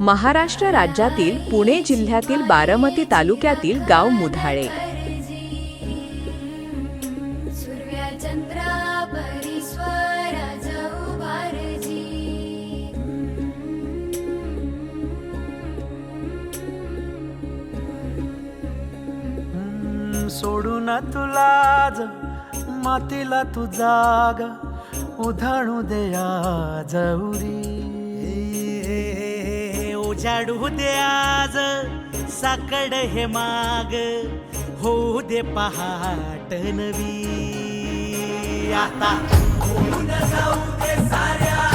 महाराष्ट्र राज्यातील पुणे जिल्ह्यातील बारामती तालुक्यातील गाव मुधाळे. सोडू ना तुला मातीला तू जाग उधाणू दे आज उजाडू दे आज साकड हे माग. होऊ दे पहाट नवी. आता जाऊ दे साऱ्या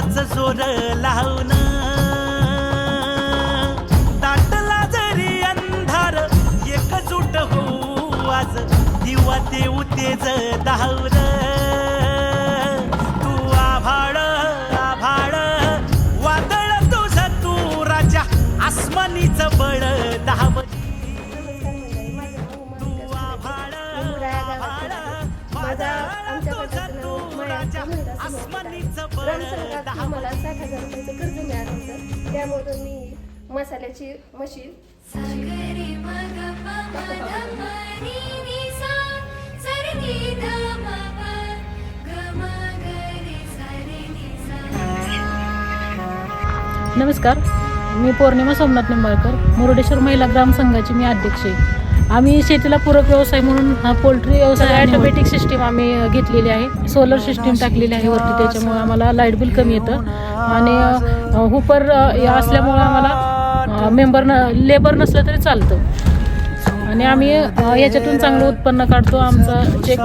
मनकटाच जोर लावून दाटला जरी अंधार एकजूट हो आज दिवा देऊ तेज धावलं होतं त्यामधून मी मसाल्याची मशीन नमस्कार मी पौर्णिमा सोमनाथ निंबाळकर मुरुडेश्वर महिला ग्राम संघाची मी अध्यक्ष आहे. आम्ही शेतीला पूरक व्यवसाय म्हणून हा पोल्ट्री व्यवसाय ऑटोमॅटिक सिस्टीम आम्ही घेतलेली आहे. सोलर सिस्टीम टाकलेली आहे वरती त्याच्यामुळे आम्हाला लाइट बिल कमी येतं. आणि अ, हुपर असल्यामुळं आम्हाला मेंबर न लेबर नसलं तरी चालतं. आणि आम्ही याच्यातून चांगलं उत्पन्न काढतो. आमचा चेक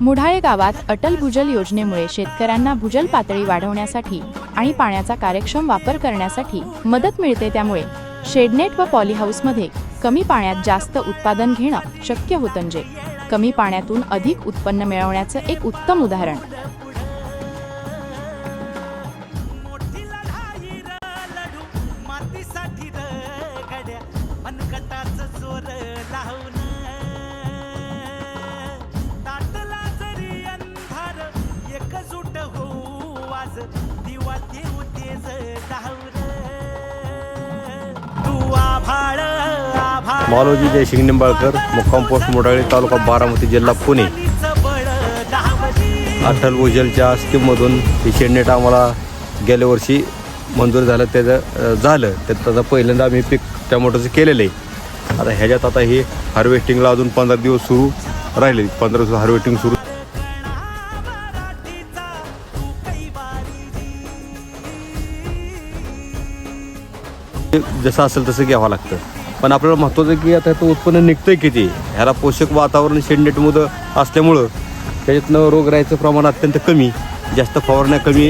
मुढाळे गावात अटल भूजल योजनेमुळे शेतकऱ्यांना भूजल पातळी वाढवण्यासाठी आणि पाण्याचा कार्यक्षम वापर करण्यासाठी मदत मिळते त्यामुळे शेडनेट व पॉलीहाऊसमध्ये कमी पाण्यात जास्त उत्पादन घेणं शक्य होतं जे कमी पाण्यातून अधिक उत्पन्न मिळवण्याचं एक उत्तम उदाहरण. मालोजी जयसिंग निंबाळकर मुक्काम पोस्ट मोडाळे तालुका बारामती जिल्हा पुणे. अटल भूजलच्या स्कीममधून ही शेडनेट आम्हाला गेल्या वर्षी मंजूर झालं त्याचं झालं. तर त्याचा पहिल्यांदा आम्ही पीक टॅमॅटोचं केलेलं आहे. आता ह्याच्यात आता हे हार्वेस्टिंगला अजून पंधरा दिवस सुरू राहिले. पंधरा दिवस हार्वेस्टिंग सुरू. जसं असेल तसं घ्यावं लागतं. पण आपल्याला महत्त्वाचं की आता तो उत्पन्न निघतंय किती? ह्याला पोषक वातावरण शेडनेटमध्ये असल्यामुळं त्याच्यातनं रोग राहायचं प्रमाण अत्यंत कमी जास्त फवारण्या कमी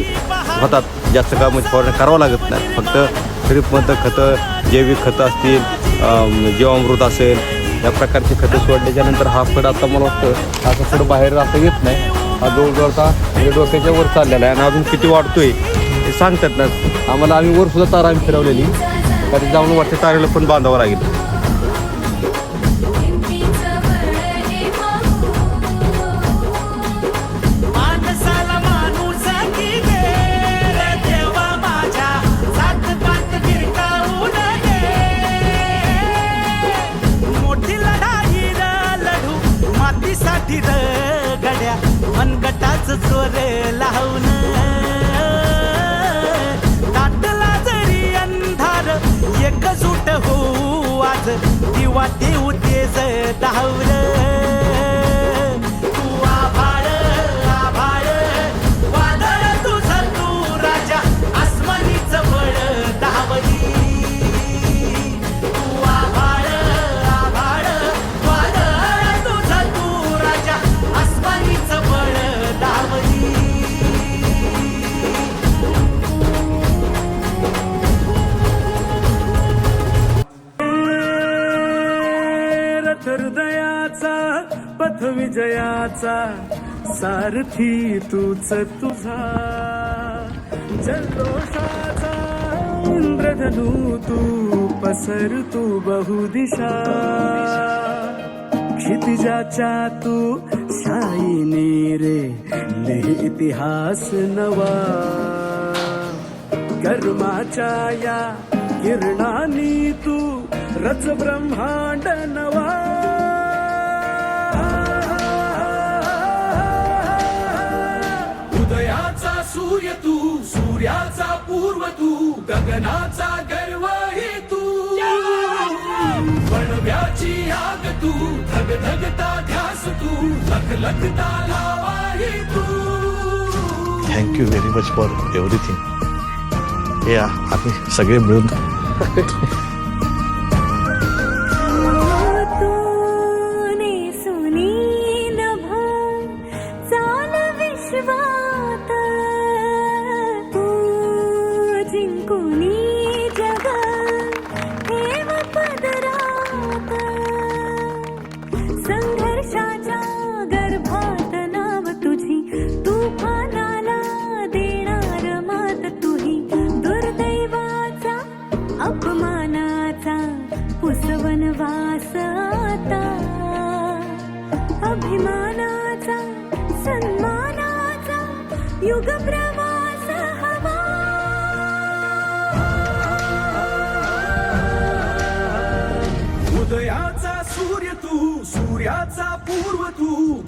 होतात. जास्त काय म्हणजे फवारण्या करावं लागत नाही. फक्त खरीपमधलं खतं जैविक खतं असतील जीवामृत असेल या प्रकारची खतं सोडल्याच्यानंतर हा फड आता मला वाटतं हा फड बाहेर असं येत नाही. हा जवळजवळ आता डोक्याच्या वर चाललेला आहे आणि अजून किती वाढतोय ते सांगतात ना. आम्हाला आम्ही वर सुद्धा तारा आम्ही फिरवलेली. कधी जाऊन वरच्या तारेला पण बांधावं लागेल. देऊ तेज पथ विजयाचा सारथी तूच तुझा. जल्लोषाचा इंद्रधनू तू पसर तू बहुदिशा. क्षितिजाच्या तू शाईने रे लिहि इतिहास नवा. कर्माच्या या किरणानी तू रच ब्रह्मांड नवा. पूर्व तू गगनाचा गर्व हे तू वणव्याची आग तू धग धगता ध्यास तू लख लखता लावा हे तू thank you very much for everything या आम्ही सगळे मिळून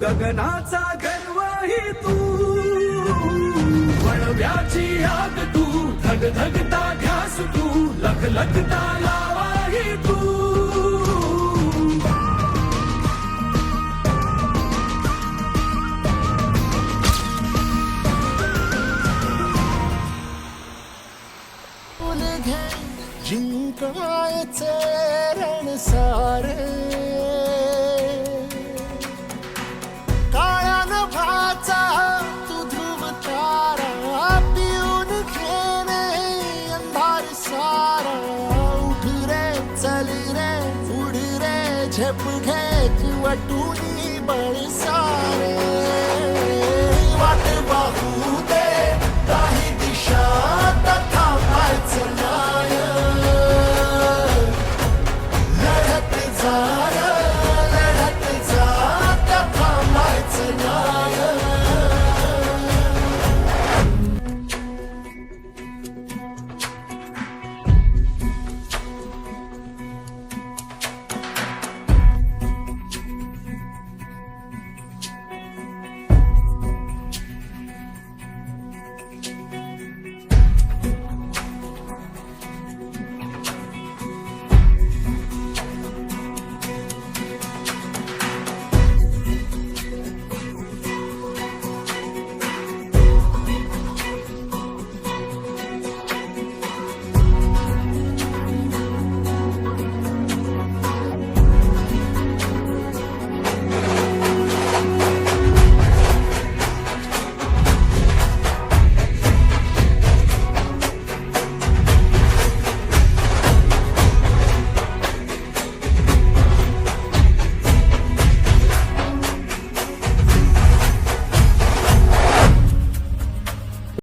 गगनाचा गर्व हे तू. वळव्याची आग तू धग घ्यास तू लखलखता लावा हे तू. जिंकायचे रण ઉડ રે ઉડ રે છેપ ખેચ વટુની બળસારે વાટ બાહુ